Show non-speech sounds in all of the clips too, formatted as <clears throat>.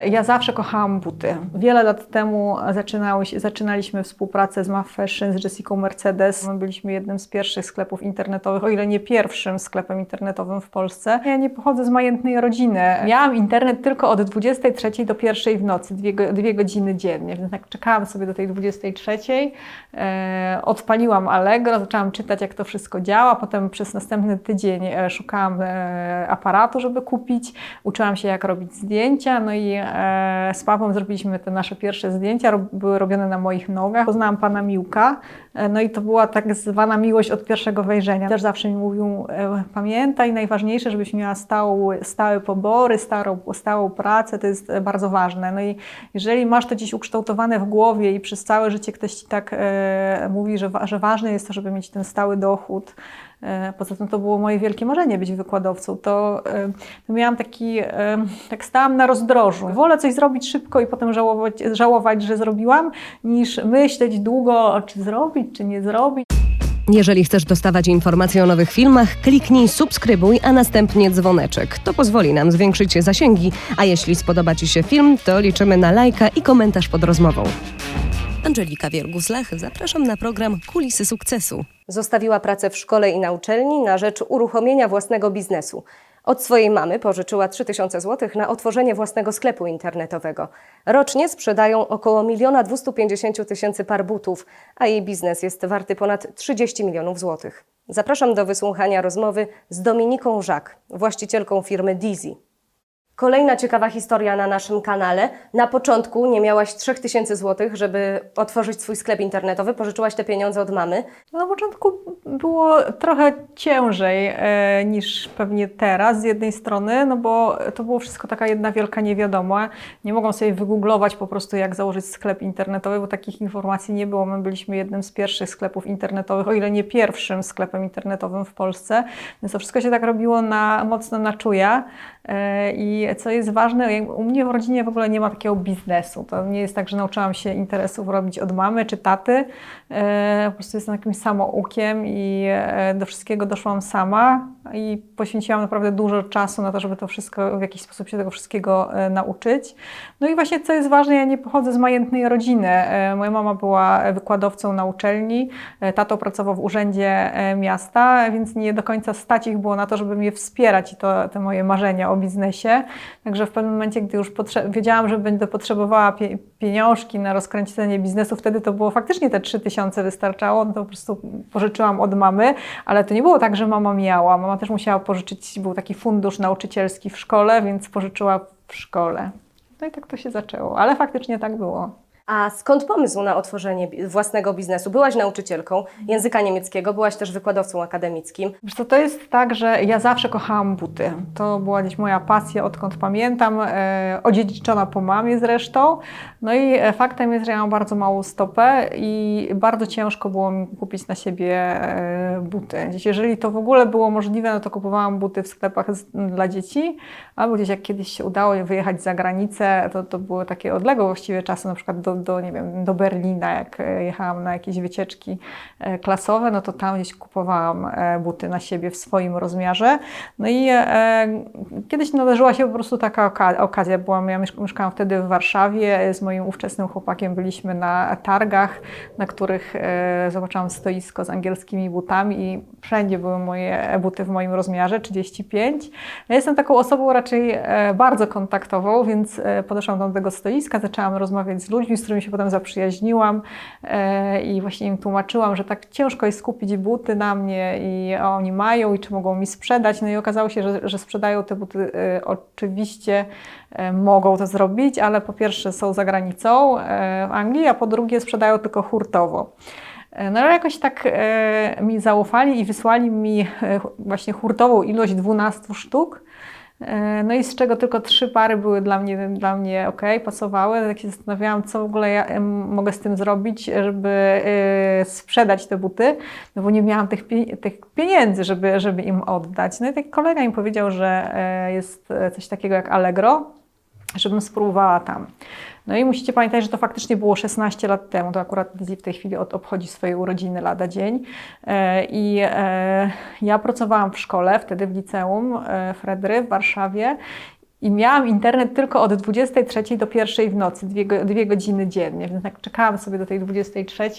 Ja zawsze kochałam buty. Wiele lat temu zaczynaliśmy współpracę z Mav Fashion, z Jessica Mercedes. My byliśmy jednym z pierwszych sklepów internetowych, o ile nie pierwszym sklepem internetowym w Polsce. Ja nie pochodzę z majętnej rodziny. Miałam internet tylko od 23 do 1 w nocy, dwie, dwie godziny dziennie, więc tak czekałam sobie do tej 23. E, odpaliłam Allegro, zaczęłam czytać, jak to wszystko działa. Potem przez następny tydzień e, szukałam e, aparatu, żeby kupić. Uczyłam się, jak robić zdjęcia. No i e, z Pawłem zrobiliśmy te nasze pierwsze zdjęcia. Były robione na moich nogach. Poznałam pana Miłka. E, no i to była tak zwana miłość od pierwszego wejrzenia. Też zawsze mi mówił, e, pamiętaj, najważniejsze, żebyś miała stały, stałe pobory, starą, stałą pracę. To jest e, bardzo ważne. No i jeżeli masz to gdzieś ukształtowane w głowie i przez całe życie ktoś ci tak e, mówi, że, że ważne jest to, żeby mieć ten stały dochód, poza tym to było moje wielkie marzenie być wykładowcą, to, to miałam taki, tak stałam na rozdrożu. Wolę coś zrobić szybko i potem żałować, żałować, że zrobiłam, niż myśleć długo, czy zrobić, czy nie zrobić. Jeżeli chcesz dostawać informacje o nowych filmach, kliknij subskrybuj, a następnie dzwoneczek. To pozwoli nam zwiększyć zasięgi, a jeśli spodoba Ci się film, to liczymy na lajka i komentarz pod rozmową. Angelika Wiergus-Lach, zapraszam na program Kulisy Sukcesu. Zostawiła pracę w szkole i na uczelni na rzecz uruchomienia własnego biznesu. Od swojej mamy pożyczyła 3000 zł na otworzenie własnego sklepu internetowego. Rocznie sprzedają około 1 250 tysięcy par butów, a jej biznes jest warty ponad 30 milionów złotych. Zapraszam do wysłuchania rozmowy z Dominiką Żak, właścicielką firmy Dizzy. Kolejna ciekawa historia na naszym kanale. Na początku nie miałaś 3000 zł, żeby otworzyć swój sklep internetowy, pożyczyłaś te pieniądze od mamy. Na początku było trochę ciężej e, niż pewnie teraz z jednej strony, no bo to było wszystko taka jedna wielka niewiadoma. Nie mogłam sobie wygooglować po prostu jak założyć sklep internetowy, bo takich informacji nie było. My byliśmy jednym z pierwszych sklepów internetowych, o ile nie pierwszym sklepem internetowym w Polsce. Więc to wszystko się tak robiło na, mocno na czuja. E, I co jest ważne, u mnie w rodzinie w ogóle nie ma takiego biznesu. To nie jest tak, że nauczyłam się interesów robić od mamy czy taty. E, Po prostu jestem jakimś samoukiem i e, do wszystkiego doszłam sama i poświęciłam naprawdę dużo czasu na to, żeby to wszystko w jakiś sposób się tego wszystkiego e, nauczyć. No i właśnie co jest ważne, ja nie pochodzę z majętnej rodziny. E, Moja mama była wykładowcą na uczelni, e, tato pracował w urzędzie miasta, więc nie do końca stać ich było na to, żeby mnie wspierać i to te moje marzenia o biznesie. Także w pewnym momencie, gdy już wiedziałam, że będę potrzebowała pieniążki na rozkręcenie biznesu, wtedy to było faktycznie te 3000 wystarczało, no to po prostu pożyczyłam od mamy, ale to nie było tak, że mama miała. Mama też musiała pożyczyć, był taki fundusz nauczycielski w szkole, więc pożyczyła w szkole. No i tak to się zaczęło, ale faktycznie tak było. A skąd pomysł na otworzenie własnego biznesu? Byłaś nauczycielką języka niemieckiego, byłaś też wykładowcą akademickim. Wiesz co, to jest tak, że ja zawsze kochałam buty. To była gdzieś moja pasja, odkąd pamiętam, e, odziedziczona po mamie zresztą. No i e, faktem jest, że ja mam bardzo małą stopę i bardzo ciężko było mi kupić na siebie e, buty. Gdzieś, jeżeli to w ogóle było możliwe, no to kupowałam buty w sklepach z, dla dzieci, albo gdzieś jak kiedyś się udało wyjechać za granicę, to, to były takie odległe właściwie czasy, na przykład do, do, nie wiem, do Berlina, jak e, jechałam na jakieś wycieczki e, klasowe, no to tam gdzieś kupowałam e, buty na siebie w swoim rozmiarze. No i kiedyś nadarzyła się po prostu taka oka- okazja. Byłam, ja mieszk- mieszkałam wtedy w Warszawie, z moim ówczesnym chłopakiem byliśmy na targach, na których zobaczyłam stoisko z angielskimi butami i wszędzie były moje buty w moim rozmiarze 35. Ja jestem taką osobą raczej bardzo kontaktową, więc podeszłam do tego stoiska, zaczęłam rozmawiać z ludźmi, którymi się potem zaprzyjaźniłam e, i właśnie im tłumaczyłam, że tak ciężko jest kupić buty na mnie i oni mają i czy mogą mi sprzedać. No i okazało się, że, że sprzedają te buty e, oczywiście e, mogą to zrobić, ale po pierwsze są za granicą w Anglii, a po drugie sprzedają tylko hurtowo. No ale jakoś tak mi zaufali i wysłali mi właśnie hurtową ilość 12 sztuk. E, No i z czego tylko trzy pary były dla mnie, dla mnie ok, pasowały. Tak się zastanawiałam, co w ogóle ja mogę z tym zrobić, żeby e, sprzedać te buty, no bo nie miałam tych, pie- tych pieniędzy, żeby, żeby im oddać. No i tak kolega mi powiedział, że e, jest coś takiego jak Allegro, żebym spróbowała tam. No i musicie pamiętać, że to faktycznie było 16 lat temu. To akurat Dizzy w tej chwili od, obchodzi swoje urodziny lada dzień. E, I e, ja pracowałam w szkole, wtedy w liceum e, Fredry w Warszawie. I miałam internet tylko od 23 do 1 w nocy, dwie, dwie godziny dziennie. Więc tak czekałam sobie do tej 23.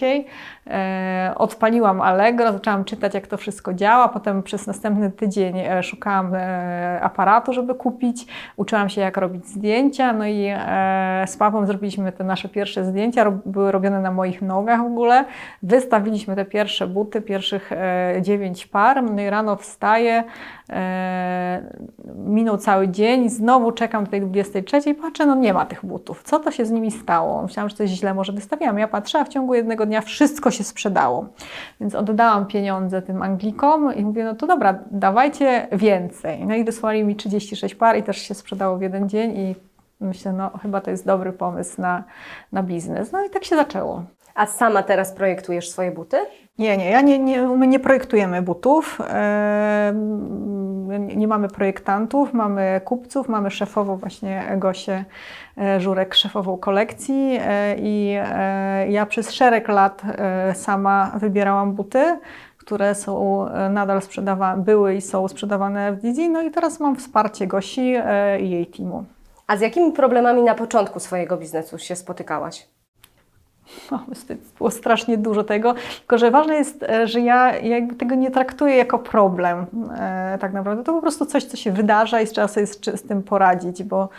E, odpaliłam Allegro, zaczęłam czytać, jak to wszystko działa. Potem przez następny tydzień e, szukałam e, aparatu, żeby kupić. Uczyłam się, jak robić zdjęcia. No i e, z papą zrobiliśmy te nasze pierwsze zdjęcia. Były robione na moich nogach w ogóle. Wystawiliśmy te pierwsze buty, pierwszych e, dziewięć par. No i rano wstaję. E, minął cały dzień, znowu czekam do tej 23 i patrzę, no nie ma tych butów. Co to się z nimi stało? Myślałam, że coś źle może wystawiłam. Ja patrzę, a w ciągu jednego dnia wszystko się sprzedało. Więc oddałam pieniądze tym Anglikom i mówię, no to dobra, dawajcie więcej. No i wysłali mi 36 par i też się sprzedało w jeden dzień i myślę, no chyba to jest dobry pomysł na, na biznes. No i tak się zaczęło. A sama teraz projektujesz swoje buty? Nie, nie, ja nie, nie, my nie projektujemy butów, em, nie, mamy projektantów, mamy kupców, mamy szefową właśnie Gosię e, Żurek, szefową kolekcji e, i e, ja przez szereg lat sama wybierałam buty, które są nadal sprzedawane, były i są sprzedawane w Dizzy, no i teraz mam wsparcie Gosi i jej teamu. A z jakimi problemami na początku swojego biznesu się spotykałaś? <laughs> Było strasznie dużo tego, tylko że ważne jest, e, że ja jakby tego nie traktuję jako problem e, tak naprawdę. To po prostu coś, co się wydarza i trzeba sobie z, z tym poradzić, bo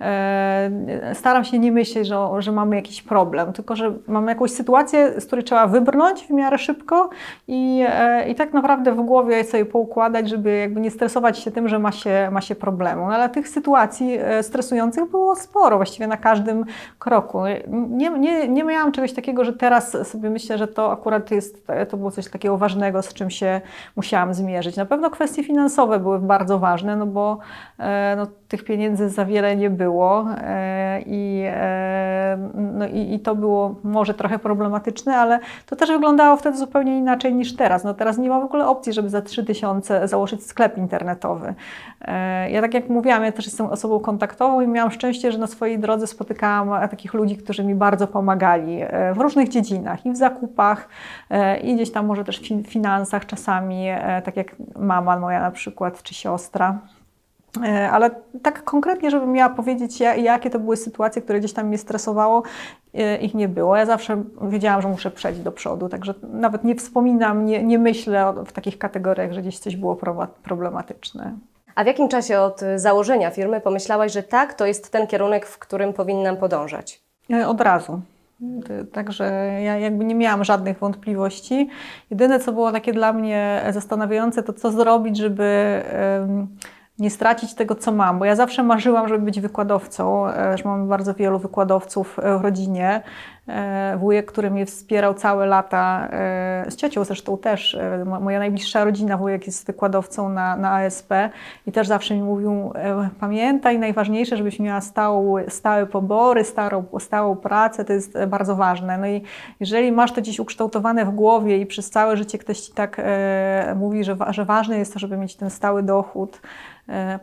e, staram się nie myśleć, że, że mamy jakiś problem, tylko że mamy jakąś sytuację, z której trzeba wybrnąć w miarę szybko i, i tak naprawdę w głowie sobie poukładać, żeby jakby nie stresować się tym, że ma się, ma się problemu. No, ale tych sytuacji stresujących było sporo, właściwie na każdym kroku. Nie, nie, nie miałam czegoś takiego, że teraz sobie myślę, że to akurat jest, to było coś takiego ważnego, z czym się musiałam zmierzyć. Na pewno kwestie finansowe były bardzo ważne, no bo e, no, tych pieniędzy za wiele nie było e, i, e, no, i, i to było może trochę problematyczne, ale to też wyglądało wtedy zupełnie inaczej niż teraz. No, teraz nie ma w ogóle opcji, żeby za 3000 założyć sklep internetowy. Ja tak jak mówiłam, ja też jestem osobą kontaktową i miałam szczęście, że na swojej drodze spotykałam takich ludzi, którzy mi bardzo pomagali w różnych dziedzinach i w zakupach, e, i gdzieś tam może też w fin- finansach czasami, e, tak jak mama moja na przykład, czy siostra. E, Ale tak konkretnie, żebym miała powiedzieć, ja- jakie to były sytuacje, które gdzieś tam mnie stresowało, ich nie było. Ja zawsze wiedziałam, że muszę przejść do przodu, także nawet nie wspominam, nie, nie myślę w takich kategoriach, że gdzieś coś było problematyczne. A w jakim czasie od założenia firmy pomyślałaś, że tak, to jest ten kierunek, w którym powinnam podążać? Od razu. Także ja jakby nie miałam żadnych wątpliwości. Jedyne, co było takie dla mnie zastanawiające, to co zrobić, żeby nie stracić tego, co mam. Bo ja zawsze marzyłam, żeby być wykładowcą. Że mam bardzo wielu wykładowców e, w rodzinie. E, Wujek, który mnie wspierał całe lata, e, z ciocią zresztą też. mo- Moja najbliższa rodzina, wujek jest wykładowcą na, na ASP i też zawsze mi mówił, pamiętaj, najważniejsze, żebyś miała stałe, stałe pobory, starą, stałą pracę, to jest bardzo ważne. No i jeżeli masz to gdzieś ukształtowane w głowie i przez całe życie ktoś ci tak mówi, że, że ważne jest to, żeby mieć ten stały dochód,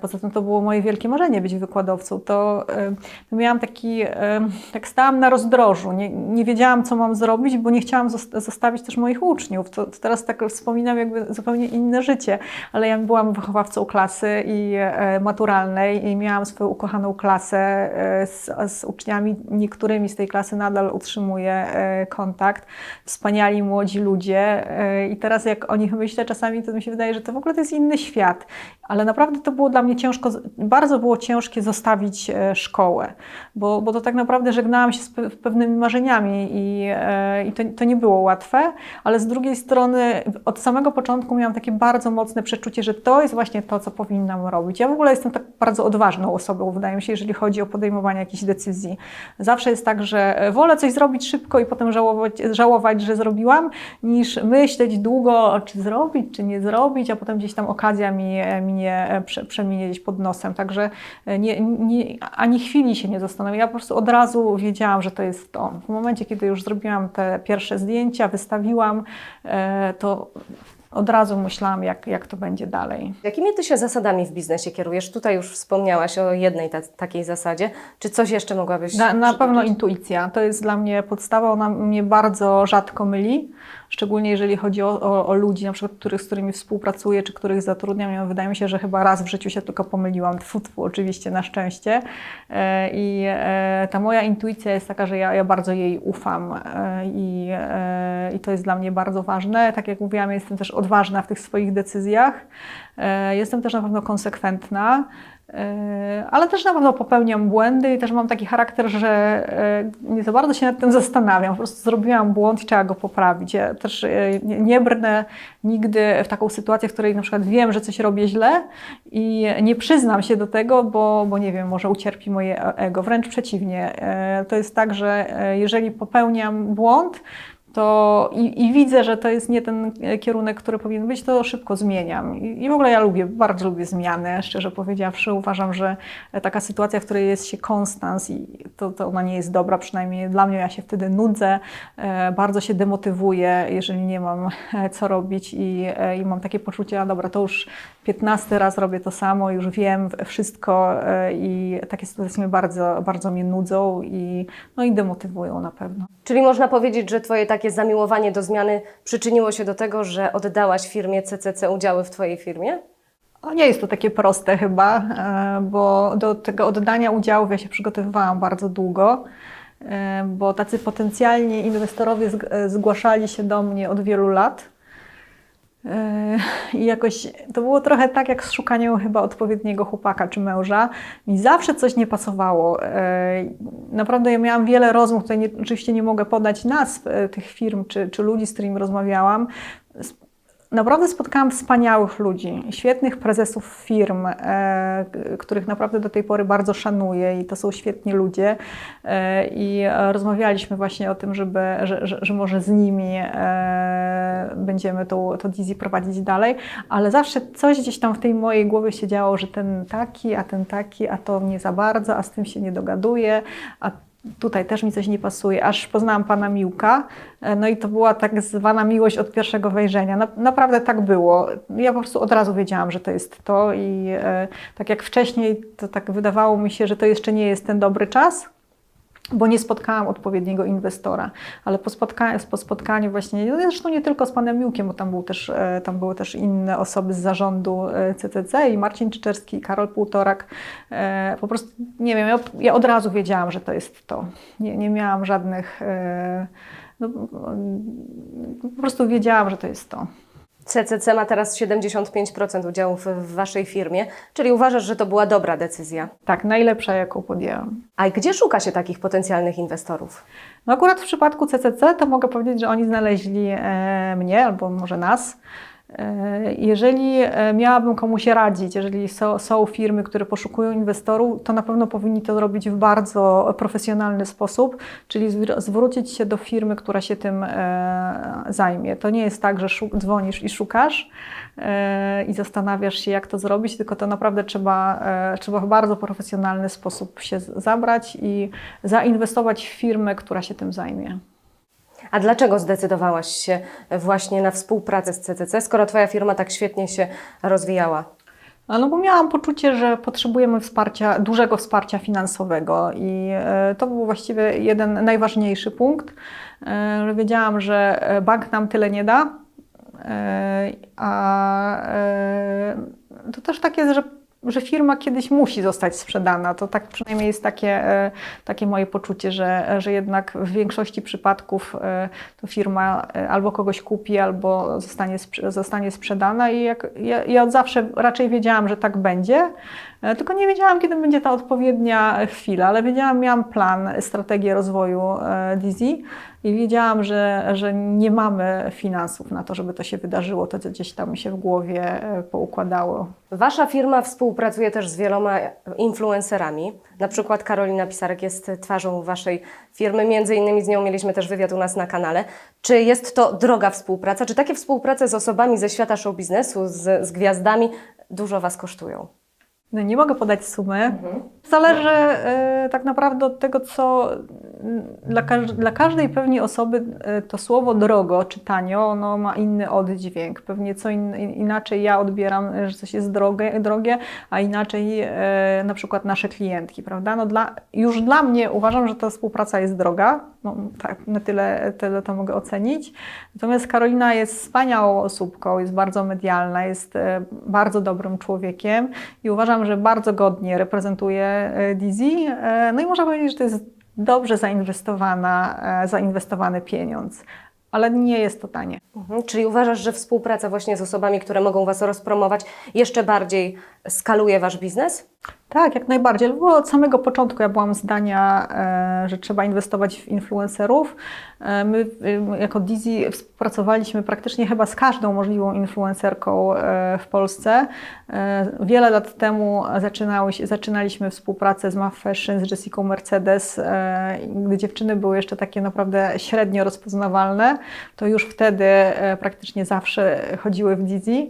Poza tym to było moje wielkie marzenie być wykładowcą. To, e, to miałam taki, e, tak stałam na rozdrożu. Nie, nie wiedziałam, co mam zrobić, bo nie chciałam zosta- zostawić też moich uczniów. To, to teraz tak wspominam jakby zupełnie inne życie, ale ja byłam wychowawcą klasy i e, maturalnej i miałam swoją ukochaną klasę e, z, z uczniami. Niektórymi z tej klasy nadal utrzymuję e, kontakt. Wspaniali młodzi ludzie e, i teraz jak o nich myślę czasami, to mi się wydaje, że to w ogóle to jest inny świat. Ale naprawdę to było dla mnie ciężko, bardzo było ciężkie zostawić e, szkołę, bo, bo to tak naprawdę żegnałam się z pe- pewnymi marzeniami i, e, i to, to nie było łatwe, ale z drugiej strony od samego początku miałam takie bardzo mocne przeczucie, że to jest właśnie to, co powinnam robić. Ja w ogóle jestem tak bardzo odważną osobą, wydaje mi się, jeżeli chodzi o podejmowanie jakichś decyzji. Zawsze jest tak, że wolę coś zrobić szybko i potem żałować, żałować że zrobiłam, niż myśleć długo, czy zrobić, czy nie zrobić, a potem gdzieś tam okazja mi, minie, prze, przeminie gdzieś pod nosem. Także nie, nie, ani chwili się nie zastanowiłam. Ja po prostu od razu wiedziałam, że to jest to. W momencie, kiedy już zrobiłam te pierwsze zdjęcia, wystawiłam, e, to od razu myślałam, jak, jak to będzie dalej. Jakimi ty się zasadami w biznesie kierujesz? Tutaj już wspomniałaś o jednej ta, takiej zasadzie. Czy coś jeszcze mogłabyś Na, na pewno intuicja. To jest dla mnie podstawa. Ona mnie bardzo rzadko myli. Szczególnie jeżeli chodzi o, o, o ludzi, na przykład, których, z którymi współpracuję, czy których zatrudniam. Ja, wydaje mi się, że chyba raz w życiu się tylko pomyliłam. Tfu, oczywiście, na szczęście. E, I e, ta moja intuicja jest taka, że ja, ja bardzo jej ufam. E, I, I to jest dla mnie bardzo ważne. Tak jak mówiłam, jestem też odważna w tych swoich decyzjach. Jestem też na pewno konsekwentna. E, Ale też na pewno popełniam błędy i też mam taki charakter, że e, nie za bardzo się nad tym zastanawiam. Po prostu zrobiłam błąd i trzeba go poprawić. Ja też e, nie- brnę nigdy w taką sytuację, w której na przykład wiem, że coś robię źle i nie przyznam się do tego, bo, bo nie wiem, może ucierpi moje ego. Wręcz przeciwnie. To jest tak, że jeżeli popełniam błąd, to i, i widzę, że to jest nie ten kierunek, który powinien być, to szybko zmieniam. I, I w ogóle ja lubię, bardzo lubię zmiany, szczerze powiedziawszy. Uważam, że taka sytuacja, w której jest się konstans i to, to ona nie jest dobra, przynajmniej dla mnie, ja się wtedy nudzę, e, bardzo się demotywuję, jeżeli nie mam e, co robić i, e, i mam takie poczucie, a dobra, to już 15 raz robię to samo, już wiem wszystko e, i takie sytuacje mnie bardzo, bardzo mnie nudzą i, no i demotywują na pewno. Czyli można powiedzieć, że twoje takie zamiłowanie do zmiany przyczyniło się do tego, że oddałaś firmie CCC udziały w twojej firmie? No nie jest to takie proste chyba, e, bo do tego oddania udziałów ja się przygotowywałam bardzo długo, e, bo tacy potencjalni inwestorowie zg- zgłaszali się do mnie od wielu lat. E, I jakoś to było trochę tak jak z szukaniem chyba odpowiedniego chłopaka czy męża. Mi zawsze coś nie pasowało. E, Naprawdę ja miałam wiele rozmów, tutaj nie, oczywiście nie mogę podać nazw e, tych firm czy, czy ludzi, z którymi rozmawiałam. Naprawdę spotkałam wspaniałych ludzi, świetnych prezesów firm, e, których naprawdę do tej pory bardzo szanuję i to są świetni ludzie. E, I rozmawialiśmy właśnie o tym, żeby, że, że, że może z nimi e, będziemy tą, tą Dizzy prowadzić dalej, ale zawsze coś gdzieś tam w tej mojej głowie się działo, że ten taki, a ten taki, a to nie za bardzo, a z tym się nie dogaduje, a tutaj też mi coś nie pasuje, aż poznałam pana Miłka, e, no i to była tak zwana miłość od pierwszego wejrzenia. Na, naprawdę tak było. Ja po prostu od razu wiedziałam, że to jest to i e, tak jak wcześniej, to tak wydawało mi się, że to jeszcze nie jest ten dobry czas, bo nie spotkałam odpowiedniego inwestora, ale po spotkaniu, po spotkaniu właśnie, zresztą nie tylko z panem Miłkiem, bo tam, był też, e, tam były też inne osoby z zarządu e, CCC i Marcin Czyczerski, i Karol Półtorak. E, Po prostu, nie wiem, ja, ja od razu wiedziałam, że to jest to. Nie, nie miałam żadnych, e, no, po prostu wiedziałam, że to jest to. CCC ma teraz 75% udziałów w waszej firmie, czyli uważasz, że to była dobra decyzja. Tak, najlepsza, jaką podjęłam. A gdzie szuka się takich potencjalnych inwestorów? No akurat w przypadku CCC to mogę powiedzieć, że oni znaleźli e, mnie albo może nas. E, Jeżeli e, miałabym komuś radzić, jeżeli są, są firmy, które poszukują inwestorów, to na pewno powinni to robić w bardzo profesjonalny sposób, czyli zwr- zwrócić się do firmy, która się tym e, zajmie. To nie jest tak, że dzwonisz i szukasz i zastanawiasz się, jak to zrobić, tylko to naprawdę trzeba, trzeba w bardzo profesjonalny sposób się zabrać i zainwestować w firmę, która się tym zajmie. A dlaczego zdecydowałaś się właśnie na współpracę z CCC, skoro twoja firma tak świetnie się rozwijała? No bo miałam poczucie, że potrzebujemy wsparcia, dużego wsparcia finansowego i e, to był właściwie jeden najważniejszy punkt, e, wiedziałam, że e, bank nam tyle nie da, a to też tak jest, że że firma kiedyś musi zostać sprzedana. To tak przynajmniej jest takie, e, takie moje poczucie, że, że jednak w większości przypadków e, to firma e, albo kogoś kupi, albo zostanie, zostanie sprzedana i jak, ja, ja od zawsze raczej wiedziałam, że tak będzie, tylko nie wiedziałam, kiedy będzie ta odpowiednia chwila, ale wiedziałam, miałam plan, strategię rozwoju e, Dizzy i wiedziałam, że, że nie mamy finansów na to, żeby to się wydarzyło, to co gdzieś tam mi się w głowie e, poukładało. Wasza firma współpracuje też z wieloma influencerami. Na przykład Karolina Pisarek jest twarzą waszej firmy. Między innymi z nią mieliśmy też wywiad u nas na kanale. Czy jest to droga współpraca? Czy takie współprace z osobami ze świata show biznesu, z, z gwiazdami dużo was kosztują? No nie mogę podać sumy. Zależy e, tak naprawdę od tego, co, dla, każ- dla każdej pewnie osoby e, to słowo drogo czy tanio, ono ma inny oddźwięk. Pewnie co in, inaczej ja odbieram, e, że coś jest drogie, drogie a inaczej e, na przykład nasze klientki, prawda? No dla, już dla mnie uważam, że ta współpraca jest droga, no, tak, na tyle, tyle to mogę ocenić. Natomiast Karolina jest wspaniałą osóbką, jest bardzo medialna, jest e, bardzo dobrym człowiekiem i uważam, że bardzo godnie reprezentuje e, Dizzy. E, No i można powiedzieć, że to jest dobrze zainwestowana, e, zainwestowany pieniądz, ale nie jest to tanie. Mhm. Czyli uważasz, że współpraca właśnie z osobami, które mogą Was rozpromować, jeszcze bardziej skaluje Wasz biznes? Tak, jak najbardziej. Bo od samego początku ja byłam zdania, e, że trzeba inwestować w influencerów. E, My e, jako Dizzy współpracowaliśmy praktycznie chyba z każdą możliwą influencerką w Polsce. Wiele lat temu zaczynaliśmy współpracę z MAF Fashion, z Jessica Mercedes, gdy dziewczyny były jeszcze takie naprawdę średnio rozpoznawalne, to już wtedy praktycznie zawsze chodziły w Dizzy.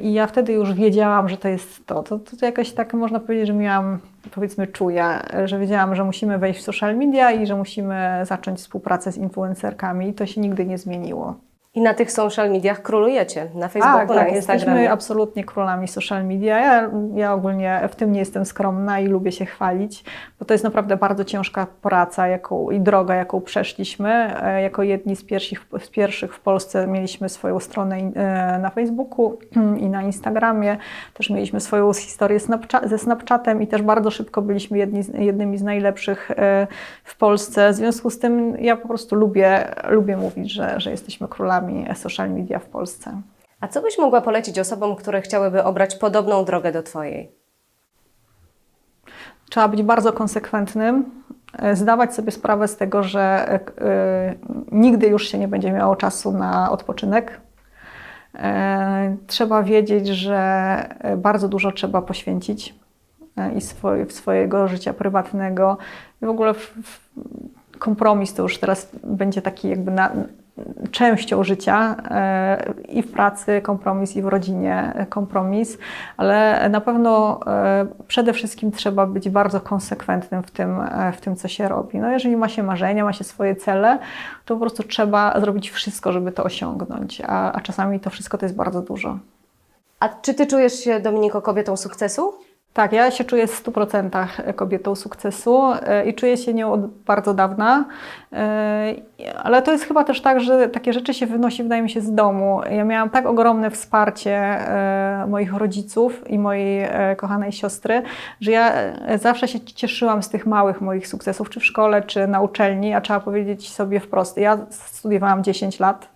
I ja wtedy już wiedziałam, że to jest to. To, to, to jakoś tak można powiedzieć, że miałam, powiedzmy, czuja, że wiedziałam, że musimy wejść w social media i że musimy zacząć współpracę z influencerkami. I to się nigdy nie zmieniło. I na tych social mediach królujecie, na Facebooku, tak, na tak, Instagramie. jesteśmy absolutnie królami social media. Ja, ja ogólnie w tym nie jestem skromna i lubię się chwalić, bo to jest naprawdę bardzo ciężka praca jaką, i droga, jaką przeszliśmy. E, Jako jedni z pierwszych, z pierwszych w Polsce mieliśmy swoją stronę e, na Facebooku <clears throat> i na Instagramie. Też mieliśmy swoją historię ze Snapchatem i też bardzo szybko byliśmy jedni, jednymi z najlepszych e, w Polsce. W związku z tym ja po prostu lubię, lubię mówić, że, że jesteśmy królami social media w Polsce. A co byś mogła polecić osobom, które chciałyby obrać podobną drogę do Twojej? Trzeba być bardzo konsekwentnym, e, zdawać sobie sprawę z tego, że e, e, nigdy już się nie będzie miało czasu na odpoczynek. E, Trzeba wiedzieć, że e, bardzo dużo trzeba poświęcić e, i swoje, swojego życia prywatnego. W ogóle kompromis to już teraz będzie taki jakby na, częścią życia e, i w pracy kompromis, i w rodzinie kompromis, ale na pewno e, przede wszystkim trzeba być bardzo konsekwentnym w tym, e, w tym co się robi. No jeżeli ma się marzenia, ma się swoje cele, to po prostu trzeba zrobić wszystko, żeby to osiągnąć, a, a czasami to wszystko to jest bardzo dużo. A czy Ty czujesz się, Dominiko, kobietą sukcesu? Tak, ja się czuję w 100% kobietą sukcesu e, i czuję się nią od bardzo dawna, E, ale to jest chyba też tak, że takie rzeczy się wynosi, wydaje mi się, z domu. Ja miałam tak ogromne wsparcie e, moich rodziców i mojej kochanej siostry, że ja zawsze się cieszyłam z tych małych moich sukcesów, czy w szkole, czy na uczelni, a trzeba powiedzieć sobie wprost. Ja studiowałam 10 lat,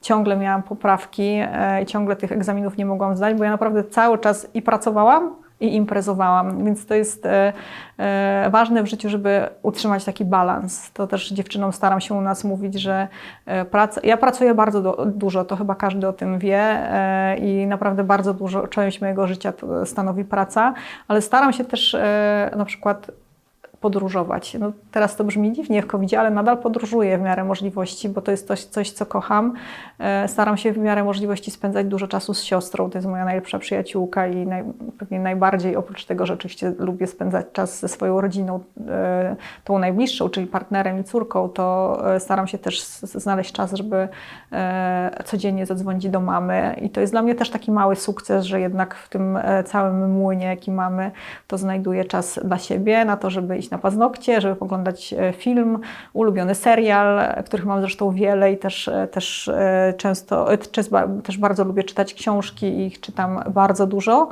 ciągle miałam poprawki i ciągle tych egzaminów nie mogłam zdać, bo ja naprawdę cały czas i pracowałam, i imprezowałam, więc to jest e, e, ważne w życiu, żeby utrzymać taki balans. To też dziewczynom staram się u nas mówić, że e, praca, ja pracuję bardzo do, dużo, to chyba każdy o tym wie e, i naprawdę bardzo dużo, część mojego życia stanowi praca, ale staram się też e, na przykład podróżować. No, teraz to brzmi dziwnie w covid ale nadal podróżuję w miarę możliwości, bo to jest coś, coś co kocham. E, Staram się w miarę możliwości spędzać dużo czasu z siostrą. To jest moja najlepsza przyjaciółka i naj, pewnie najbardziej, oprócz tego, że oczywiście lubię spędzać czas ze swoją rodziną, e, tą najbliższą, czyli partnerem i córką, to e, staram się też znaleźć czas, żeby codziennie zadzwonić do mamy. I to jest dla mnie też taki mały sukces, że jednak w tym całym młynie, jaki mamy, to znajduję czas dla siebie, na to, żeby iść na paznokcie, żeby oglądać e, film, ulubiony serial, których mam zresztą wiele i też, e, też e, często, też, ba- też bardzo lubię czytać książki i ich czytam bardzo dużo.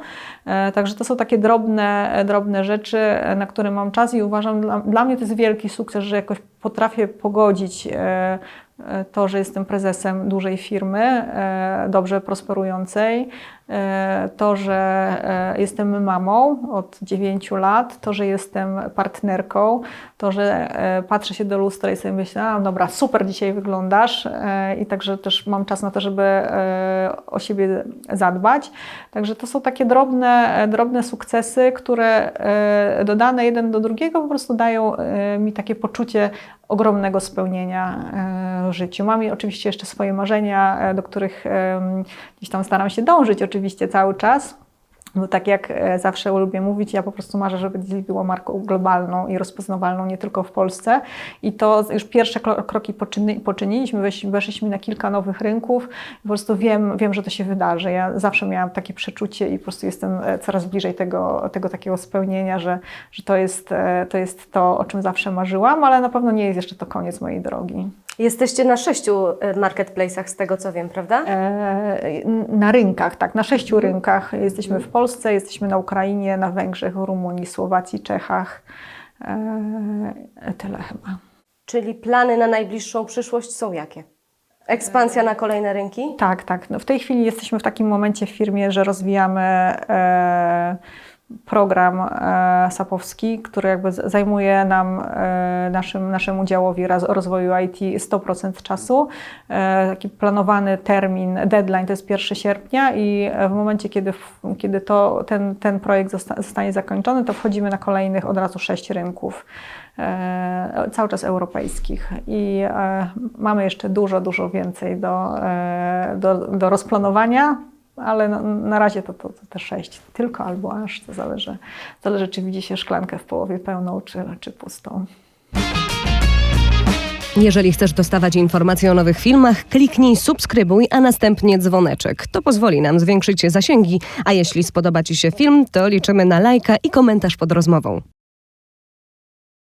Także to są takie drobne, drobne rzeczy, na które mam czas i uważam, dla, dla mnie to jest wielki sukces, że jakoś potrafię pogodzić to, że jestem prezesem dużej firmy, dobrze prosperującej, to, że e, jestem mamą od 9 lat, to, że jestem partnerką, to, że e, patrzę się do lustra i sobie myślę, a dobra, super dzisiaj wyglądasz e, i także też mam czas na to, żeby e, o siebie zadbać. Także to są takie drobne, e, drobne sukcesy, które e, dodane jeden do drugiego po prostu dają e, mi takie poczucie ogromnego spełnienia e, w życiu. Mam oczywiście jeszcze swoje marzenia, e, do których gdzieś tam staram się dążyć oczywiście cały czas. Bo tak jak e, zawsze lubię mówić, ja po prostu marzę, żeby Disney było marką globalną i rozpoznawalną nie tylko w Polsce. I to już pierwsze kroki poczyniliśmy, weszliśmy, weszliśmy na kilka nowych rynków. Po prostu wiem, wiem, że to się wydarzy. Ja zawsze miałam takie przeczucie i po prostu jestem e, coraz bliżej tego, tego takiego spełnienia, że, że to, jest, e, to jest to, o czym zawsze marzyłam, ale na pewno nie jest jeszcze to koniec mojej drogi. Jesteście na sześciu y, marketplace'ach, z tego co wiem, prawda? E, Na rynkach, tak, na sześciu rynkach. Jesteśmy w Polsce, jesteśmy na Ukrainie, na Węgrzech, Rumunii, Słowacji, Czechach. E, Tyle chyba. Czyli plany na najbliższą przyszłość są jakie? Ekspansja na kolejne rynki? Tak, tak. No w tej chwili jesteśmy w takim momencie w firmie, że rozwijamy e, program e, sapowski, który jakby zajmuje nam, e, naszym, naszemu działowi rozwoju IT 100% czasu. E, taki planowany termin, deadline to jest 1 sierpnia i w momencie, kiedy, kiedy to, ten, ten projekt zosta- zostanie zakończony, to wchodzimy na kolejnych od razu sześć rynków. Cały czas europejskich i mamy jeszcze dużo, dużo więcej do, do, do rozplanowania, ale na, na razie to, to, to te sześć tylko albo aż, to zależy, zależy czy widzi się szklankę w połowie pełną czy, czy pustą. Jeżeli chcesz dostawać informacje o nowych filmach, kliknij subskrybuj, a następnie dzwoneczek. To pozwoli nam zwiększyć zasięgi, a jeśli spodoba Ci się film, to liczymy na lajka i komentarz pod rozmową.